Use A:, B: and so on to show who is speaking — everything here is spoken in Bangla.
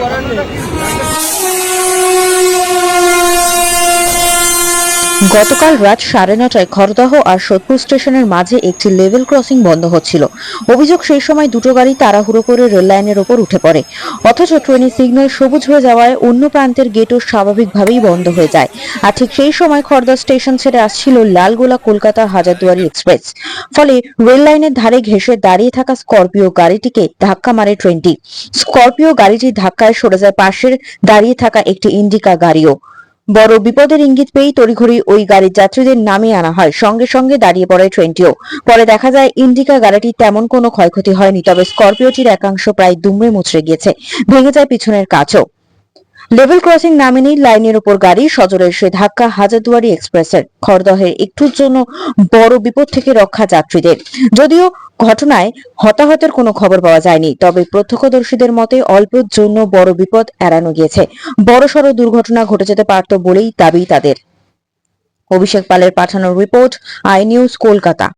A: করার নেই গতকাল রাত সাড়ে নটায় খড়দহ আর সোদপুর স্টেশনের মাঝে একটি লেভেল ক্রসিং বন্ধ হচ্ছিল। অভিযোগ সেই সময় দুটো গাড়ি তাড়াহুড়ো করে রেল লাইনের ওপর উঠে পড়ে। অথচ ট্রেনের সিগন্যাল সবুজ হয়ে যাওয়ায় অন্য প্রান্তের গেটও স্বাভাবিকভাবেই বন্ধ হয়ে যায়। আর ঠিক সেই সময় খড়দহ স্টেশন ছেড়ে আসছিল লালগোলা কলকাতা হাজারদুয়ারি এক্সপ্রেস। ফলে রেল লাইনের ধারে ঘেঁষে দাঁড়িয়ে থাকা স্করপিও গাড়িটিকে ধাক্কা মারে ট্রেনটি। স্করপিও গাড়িটির ধাক্কায় সরে যায় পাশের দাঁড়িয়ে থাকা একটি ইন্ডিকা গাড়িও। বড় বিপদের ইঙ্গিত পেয়েই তড়িঘড়ি ওই গাড়ির যাত্রীদের নামিয়ে আনা হয়। সঙ্গে সঙ্গে দাঁড়িয়ে পড়ে ট্রেনটিও। পরে দেখা যায়, ইন্ডিকা গাড়িটির তেমন কোনো ক্ষয়ক্ষতি হয়নি, তবে স্করপিওটির একাংশ প্রায় দুমড়ে মুচড়ে গিয়েছে। ভেঙে যায় পিছনের কাচও। লেভেল ক্রসিং নামেনি লাইনের উপর গাড়ি সজোরে এসে ধাক্কা হাজারদুয়ারি এক্সপ্রেসের। খড়দহের একটুর জন্য বড় বিপদ থেকে রক্ষা যাত্রীদের। যদিও ঘটনায় হতাহতের কোনো খবর পাওয়া যায়নি, তবে প্রত্যক্ষদর্শীদের মতে অল্পের জন্য বড় বিপদ এড়ানো গিয়েছে। বড়সড় দুর্ঘটনা ঘটে যেতে পারত বলেই দাবি তাদের। অভিষেক পালের পাঠানো রিপোর্ট আই নিউজ কলকাতা।